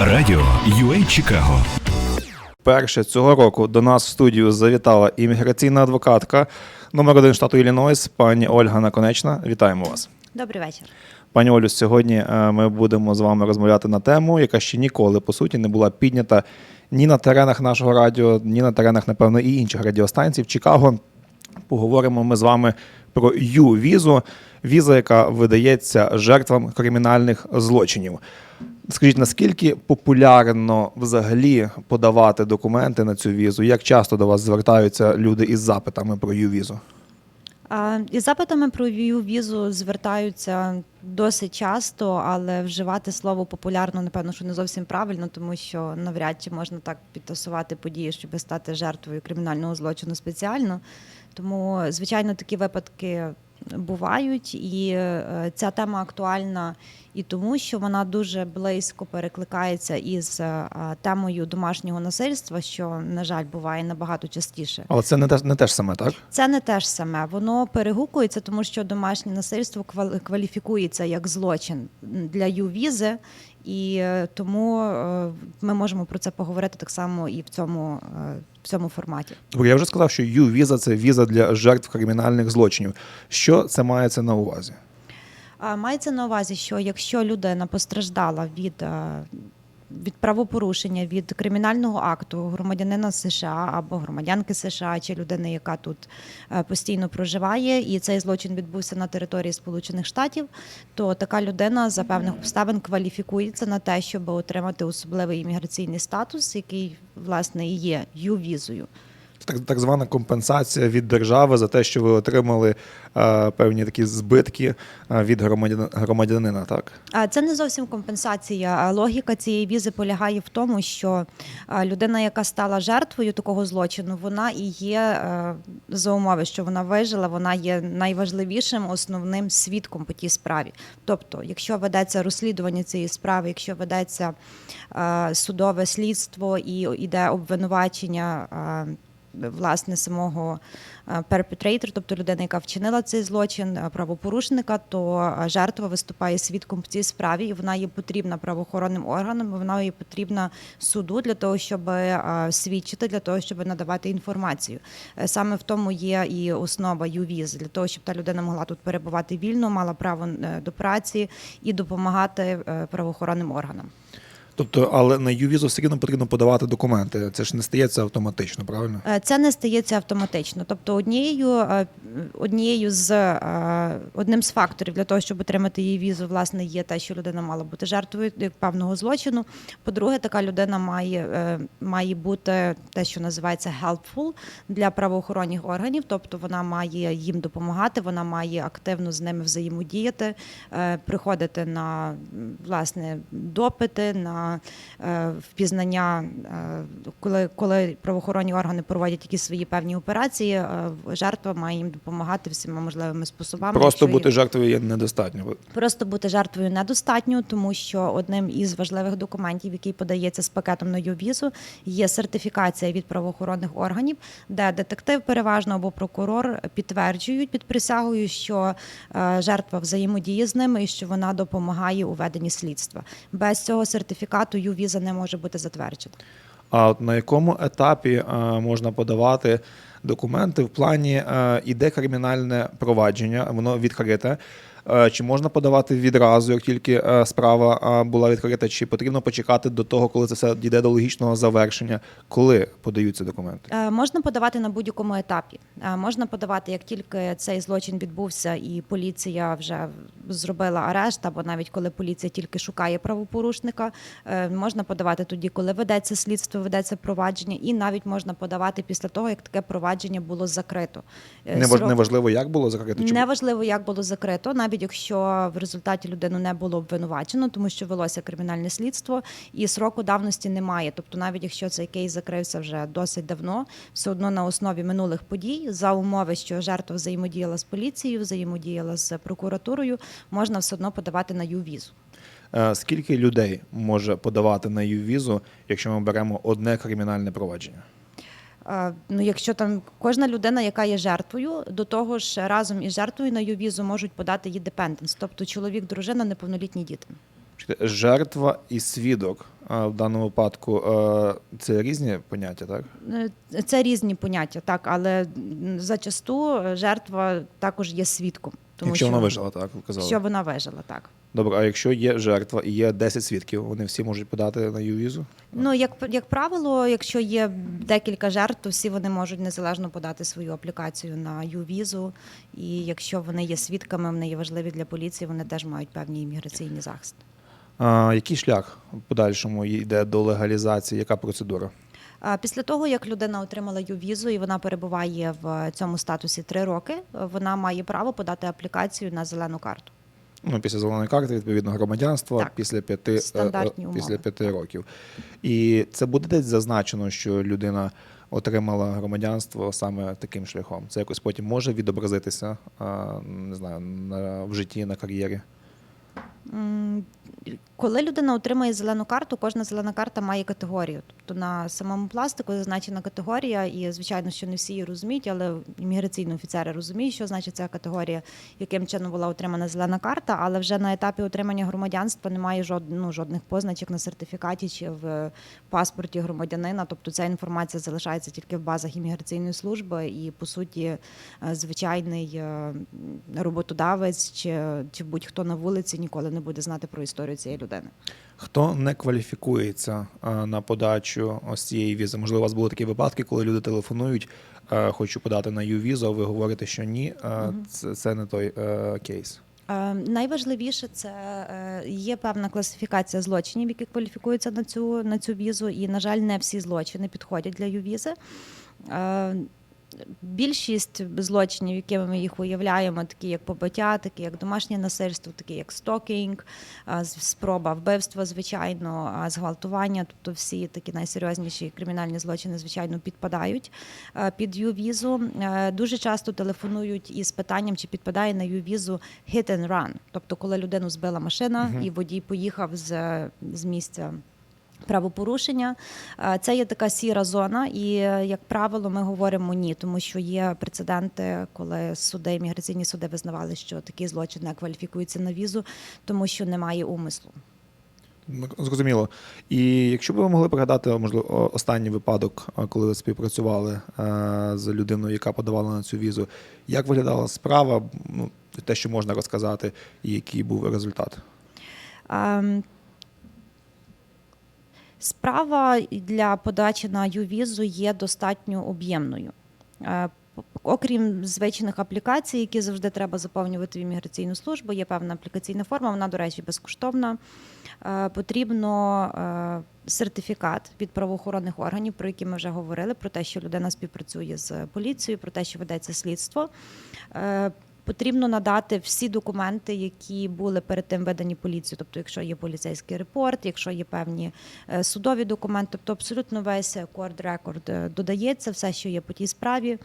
Радіо UA Чикаго. Перше цього року до нас в студію завітала імміграційна адвокатка номер один штату Іллінойс, пані Ольга Наконечна. Вітаємо вас. Добрий вечір. Пані Олю, сьогодні е, ми будемо з вами розмовляти на тему, яка ще ніколи по суті не була піднята ні на теренах нашого радіо, ні на теренах, напевно, і інших радіостанцій в Чикаго. Поговоримо ми з вами про Ю-візу, віза, яка видається жертвам кримінальних злочинів. Скажіть, наскільки популярно взагалі подавати документи на цю візу? Як часто до вас звертаються люди із запитами про Ю-візу? Із запитами про візу звертаються досить часто, але вживати слово популярно, напевно, що не зовсім правильно, тому що навряд чи можна так підтасувати події, щоб стати жертвою кримінального злочину спеціально. Тому, звичайно, такі випадки бувають, і е, ця тема актуальна і тому, що вона дуже близько перекликається із е, темою домашнього насильства, що, на жаль, буває набагато частіше. Але це не те, не те ж саме, так? Це не те ж саме. Воно перегукується, тому що домашнє насильство квал- кваліфікується як злочин для ЮВІЗи, і е, тому е, ми можемо про це поговорити так само і в цьому, е, в цьому форматі. Я вже сказав, що Ю-віза це віза для жертв кримінальних злочинів. Що це мається на увазі? Мається на увазі, що якщо людина постраждала від, від правопорушення, від кримінального акту громадянина США або громадянки США, чи людини, яка тут е, постійно проживає, і цей злочин відбувся на території Сполучених Штатів, то така людина за певних обставин кваліфікується на те, щоб отримати особливий імміграційний статус, який власне і є ю-візою. Так, так звана компенсація від держави за те, що ви отримали е, певні такі збитки е, від громадян, громадянина, так? Це не зовсім компенсація. Логіка цієї візи полягає в тому, що людина, яка стала жертвою такого злочину, вона і є е, за умови, що вона вижила, вона є найважливішим основним свідком по тій справі. Тобто, якщо ведеться розслідування цієї справи, якщо ведеться е, судове слідство і іде обвинувачення. Е, Власне, самого перпетрейтор, тобто людина, яка вчинила цей злочин, е, правопорушника, то е, жертва виступає свідком в цій справі, і вона є потрібна правоохоронним органам, вона є потрібна суду для того, щоб е, свідчити, для того, щоб надавати інформацію. Е, Саме в тому є і основа ЮВІЗ, для того, щоб та людина могла тут перебувати вільно, мала право е, до праці і допомагати е, правоохоронним органам. Тобто, але на Ю-візу все рівно потрібно подавати документи. Це ж не стається автоматично, правильно? Е, Це не стається автоматично. Тобто, однією, е, однією з е, одним з факторів для того, щоб отримати її візу, власне, є те, що людина мала бути жертвою певного злочину. По-друге, така людина має, має бути те, що називається helpful для правоохоронних органів, тобто вона має їм допомагати, вона має активно з ними взаємодіяти, приходити на власне допити, на е, впізнання, е, коли, коли правоохоронні органи проводять якісь свої певні операції, е, жертва має їм допомагати всіма можливими способами. Просто бути є- жертвою є недостатньо. Просто бути жертвою недостатньо, тому що одним із важливих документів, який подається з пакетом на ювізу, є сертифікація від правоохоронних органів, де детектив переважно або прокурор підтверджують під присягою, що жертва взаємодіє з ними і що вона допомагає у веденні слідства. Без цього сертифікату ювіза не може бути затверджена. А от на якому етапі е, можна подавати документи в плані е, іде кримінальне провадження, воно відкрите. Е, Чи можна подавати відразу, як тільки е, справа е, була відкрита, чи потрібно почекати до того, коли це все дійде до логічного завершення, коли подаються документи? Можна подавати на будь-якому етапі. Можна подавати, як тільки цей злочин відбувся, і поліція вже зробила арешт, або навіть коли поліція тільки шукає правопорушника. Можна подавати тоді, коли ведеться слідство, ведеться провадження, і навіть можна подавати після того, як таке провадження було закрито. Неважливо, як було закрито, Неважливо, як було закрито, навіть якщо в результаті людину не було обвинувачено, тому що велося кримінальне слідство, і сроку давності немає. Тобто, навіть якщо цей кейс закрився вже досить давно, все одно на основі минулих подій, за умови, що жертва взаємодіяла з поліцією, взаємодіяла з прокуратурою, можна все одно подавати на ю-візу. Е, скільки людей може подавати на Ю-візу, якщо ми беремо одне кримінальне провадження? Ну, якщо там кожна людина, яка є жертвою, до того ж разом із жертвою на ю-візу можуть подати її депенденс, тобто чоловік, дружина, неповнолітні діти. Жертва і свідок в даному випадку це різні поняття, так? Е, Це різні поняття, так, але зачасту жертва також є свідком. Тому якщо що вона вижила, так ви казали. Що вона вижила, так. Добре, а якщо є жертва і є 10 свідків, вони всі можуть подати на ювізу? Ну, як, як правило, якщо є декілька жертв, то всі вони можуть незалежно подати свою аплікацію на ю-візу. І якщо вони є свідками, вони є важливі для поліції, вони теж мають певні імміграційні захисти. А, який шлях в подальшому йде до легалізації? Яка процедура? Після того, як людина отримала ю-візу і вона перебуває в цьому статусі три роки, вона має право подати аплікацію на зелену карту. Ну, після зеленої карти, відповідно, громадянства Так. після п'яти, е, е, після п'яти років. І це буде десь зазначено, що людина отримала громадянство саме таким шляхом. Це якось потім може відобразитися не знаю, на, в житті, на кар'єрі. Коли людина отримує зелену карту, кожна зелена карта має категорію. Тобто на самому пластику зазначена категорія, і звичайно, що не всі її розуміють, але імміграційні офіцери розуміють, що значить ця категорія, яким чином була отримана зелена карта, але вже на етапі отримання громадянства немає жод, ну, жодних позначок на сертифікаті чи в паспорті громадянина. Тобто ця інформація залишається тільки в базах імміграційної служби, і по суті, е, звичайний е, роботодавець чи, чи будь-хто на вулиці ніколи не буде знати про історію цієї людини. Хто не кваліфікується на подачу ось цієї візи? Можливо, у вас були такі випадки, коли люди телефонують, хочу подати на Ю-візу, а ви говорите, що ні, це, це не той е, кейс. Е, Найважливіше це е, є певна класифікація злочинів, які кваліфікуються на цю на цю візу. І, на жаль, не всі злочини підходять для ю-візи. Більшість злочинів, якими ми їх уявляємо, такі як побиття, такі як домашнє насильство, такі як стокінг, спроба вбивства, звичайно, зґвалтування, тобто всі такі найсерйозніші кримінальні злочини, звичайно, підпадають під ю-візу. Дуже часто телефонують із питанням, чи підпадає на ю-візу hit and run, тобто коли людину збила машина і водій поїхав з, з місця. Правопорушення Е, це є така сіра зона, і е, як правило, ми говоримо ні, тому що є прецеденти, коли суди, імміграційні суди визнавали, що такий злочин не кваліфікується на візу, тому що немає умислу. Ну, Зрозуміло. І якщо б ви могли пригадати, можливо, останній випадок, коли ви співпрацювали е, з людиною, яка подавала на цю візу, як виглядала справа, ну, те, що можна розказати, і який був результат? Ем, Справа для подачі на ю-візу є достатньо об'ємною. Е, Окрім звичайних аплікацій, які завжди треба заповнювати в імміграційну службу, є певна аплікаційна форма, вона, до речі, безкоштовна. Е, Потрібно е, сертифікат від правоохоронних органів, про які ми вже говорили, про те, що людина співпрацює з поліцією, про те, що ведеться слідство. Потрібно надати всі документи, які були перед тим видані поліцією. Тобто, якщо є поліцейський репорт, якщо є певні е, судові документи, тобто абсолютно весь корд рекорд е, додається, все, що є по тій справі.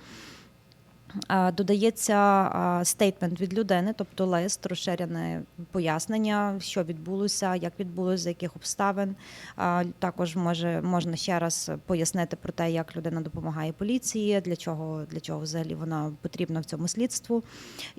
Додається стейтмент від людини, тобто лист, розширене пояснення, що відбулося, як відбулося, за яких обставин. Також може можна ще раз пояснити про те, як людина допомагає поліції, для чого для чого взагалі вона потрібна в цьому слідству.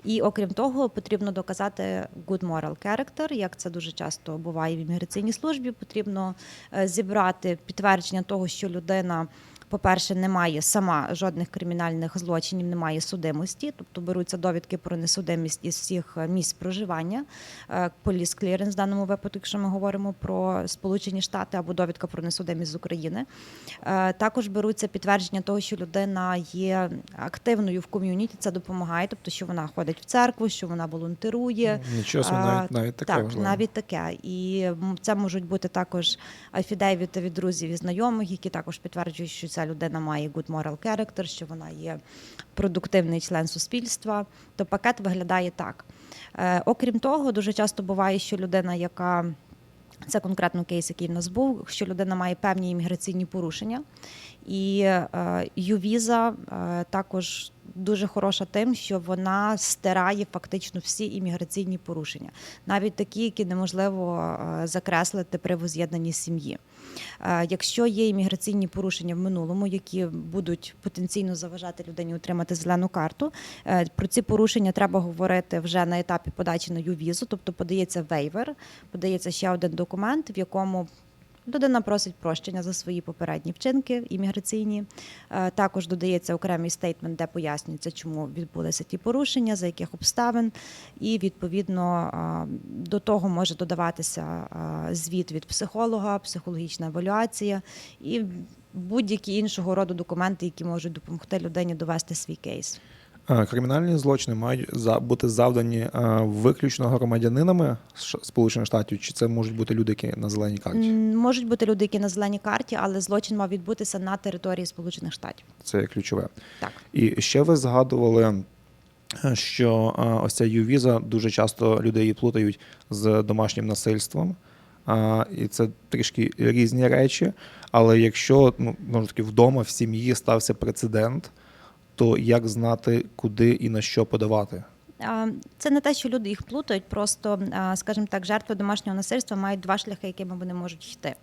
І окрім того, потрібно доказати good moral character, як це дуже часто буває в імміграційній службі. Потрібно е, зібрати підтвердження того, що людина. По-перше, немає сама жодних кримінальних злочинів, немає судимості, тобто беруться довідки про несудимість із всіх е, місць проживання. Поліс кліренс в даному випадку, якщо ми говоримо про Сполучені Штати або довідка про несудимість з України. Е, Також беруться підтвердження того, що людина є активною в ком'юніті. Це допомагає, тобто що вона ходить в церкву, що вона волонтерує. Нічого собі, навіть, навіть таке так, важливо. навіть таке. І це можуть бути також афідевіти від друзів і знайомих, які також підтверджують, що людина має good moral character, що вона є продуктивний член суспільства. То пакет виглядає так. Е, окрім того, дуже часто буває, що людина, яка це конкретно кейс, який в нас був, що людина має певні імміграційні порушення. І е, Ювіза е, також дуже хороша тим, що вона стирає фактично всі імміграційні порушення, навіть такі, які неможливо закреслити при воз'єднанні сім'ї. Е, Якщо є імміграційні порушення в минулому, які будуть потенційно заважати людині отримати зелену карту, е, про ці порушення треба говорити вже на етапі подачі на ю-візу, тобто подається вейвер, подається ще один документ, в якому Людина просить прощення за свої попередні вчинки імміграційні. Е, Також додається окремий стейтмент, де пояснюється, чому відбулися ті порушення, за яких обставин, і відповідно е, до того може додаватися е, звіт від психолога, психологічна евалюація і будь-які іншого роду документи, які можуть допомогти людині довести свій кейс. Е, Кримінальні злочини мають бути завдані е, виключно громадянинами Сполучених Штатів, чи це можуть бути люди, які на зеленій карті? Можуть бути люди, які на зеленій карті, але злочин мав відбутися на території Сполучених Штатів. Це ключове. Так. І ще ви згадували, е, що ось ця ювіза дуже часто люди її плутають з домашнім насильством. А, і це трішки різні речі. Але якщо ну, таки вдома в сім'ї стався прецедент, то як знати, куди і на що подавати? Це не те, що люди їх плутають, просто, скажімо так, жертви домашнього насильства мають два шляхи, якими вони можуть йти.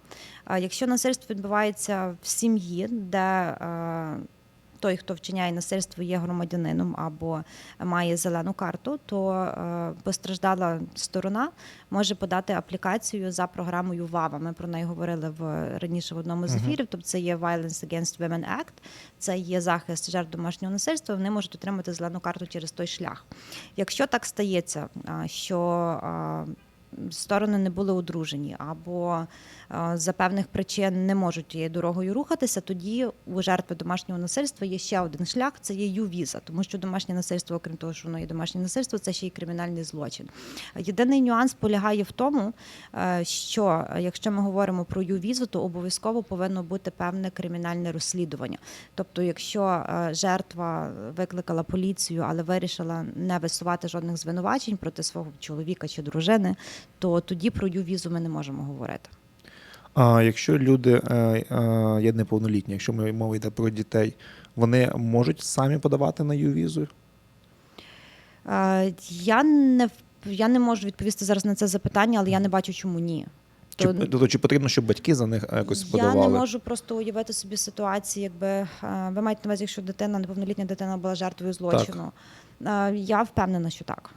Якщо насильство відбувається в сім'ї, де той, хто вчиняє насильство, є громадянином або має зелену карту, то е, постраждала сторона може подати аплікацію за програмою ВАВА. Ми про неї говорили в раніше в одному з ефірів. Тобто це є Violence Against Women Act, це є захист жертв домашнього насильства. Вони можуть отримати зелену карту через той шлях. Якщо так стається, що сторони не були одружені або за певних причин не можуть тією дорогою рухатися, тоді у жертви домашнього насильства є ще один шлях це є ю-віза, тому що домашнє насильство, окрім того, що воно є домашнє насильство, це ще й кримінальний злочин. Єдиний нюанс полягає в тому, е, що е, якщо ми говоримо про ю-візу, то обов'язково повинно бути певне кримінальне розслідування. Тобто, якщо е, жертва викликала поліцію, але вирішила не висувати жодних звинувачень проти свого чоловіка чи дружини, то тоді про ю-візу ми не можемо говорити. А якщо люди е, е, є неповнолітні, якщо ми мова йде про дітей, вони можуть самі подавати на ювізу? Е, Я не я не можу відповісти зараз на це запитання, але я не бачу, чому ні. Чи, То- чи потрібно, щоб батьки за них е, якось Я подавали? не можу просто уявити собі ситуацію, якби е, ви маєте на увазі, якщо дитина, неповнолітня дитина була жертвою злочину. Е, Я впевнена, що так.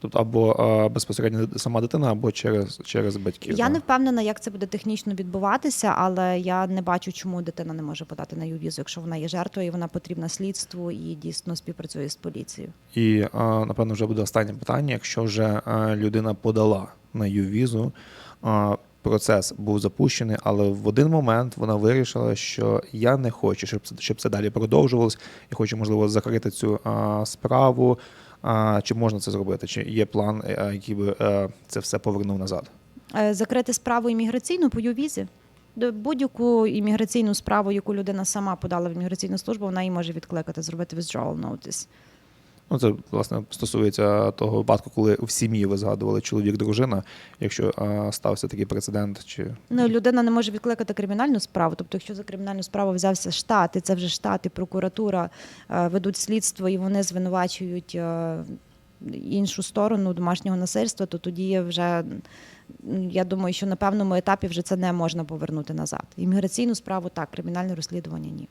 Тобто або безпосередньо сама дитина, або через, через батьків. Я не впевнена, як це буде технічно відбуватися, але я не бачу, чому дитина не може подати на ЮВІЗу, якщо вона є жертвою, і вона потрібна слідству і дійсно співпрацює з поліцією. І напевно вже буде останнє питання. Якщо вже людина подала на ювізу, процес був запущений, але в один момент вона вирішила, що я не хочу, щоб це, щоб це далі продовжувалось. Я хочу, можливо, закрити цю е, справу. А, чи можна це зробити? Чи є план, е, який би е, це все повернув назад? Е, Закрити справу імміграційну по ЮВІЗі. Будь-яку імміграційну справу, яку людина сама подала в імміграційну службу, вона її може відкликати, зробити withdrawal notice. Ну, це власне стосується того випадку, коли в сім'ї ви згадували чоловік, дружина. Якщо е, стався такий прецедент, чи Ну, людина не може відкликати кримінальну справу. Тобто, якщо за кримінальну справу взявся штат, і це вже штат, і прокуратура ведуть слідство, і вони звинувачують іншу сторону домашнього насильства, то тоді вже я думаю, що на певному етапі вже це не можна повернути назад. Імміграційну справу так, кримінальне розслідування ні.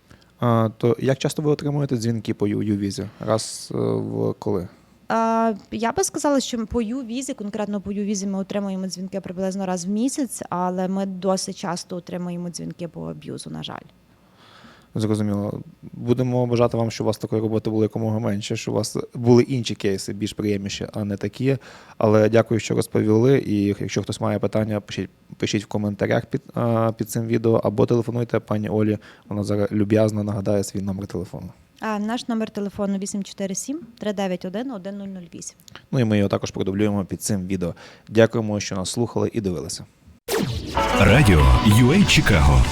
То як часто ви отримуєте дзвінки по ювізі? Раз е, в коли? Я би сказала, що по ю-візі, конкретно по ю-візі, ми отримуємо дзвінки приблизно раз в місяць, але ми досить часто отримуємо дзвінки по аб'юзу, на жаль. Зрозуміло. Будемо бажати вам, щоб у вас такої роботи було якомога менше, щоб у вас були інші кейси, більш приємніші, а не такі. Але дякую, що розповіли. І якщо хтось має питання, пишіть, пишіть в коментарях під, а, під цим відео або телефонуйте пані Олі. Вона зараз люб'язно нагадає свій номер телефону. А наш номер телефону 847 391 1008. Ну і ми його також продублюємо під цим відео. Дякуємо, що нас слухали і дивилися. Радіо UA Чикаго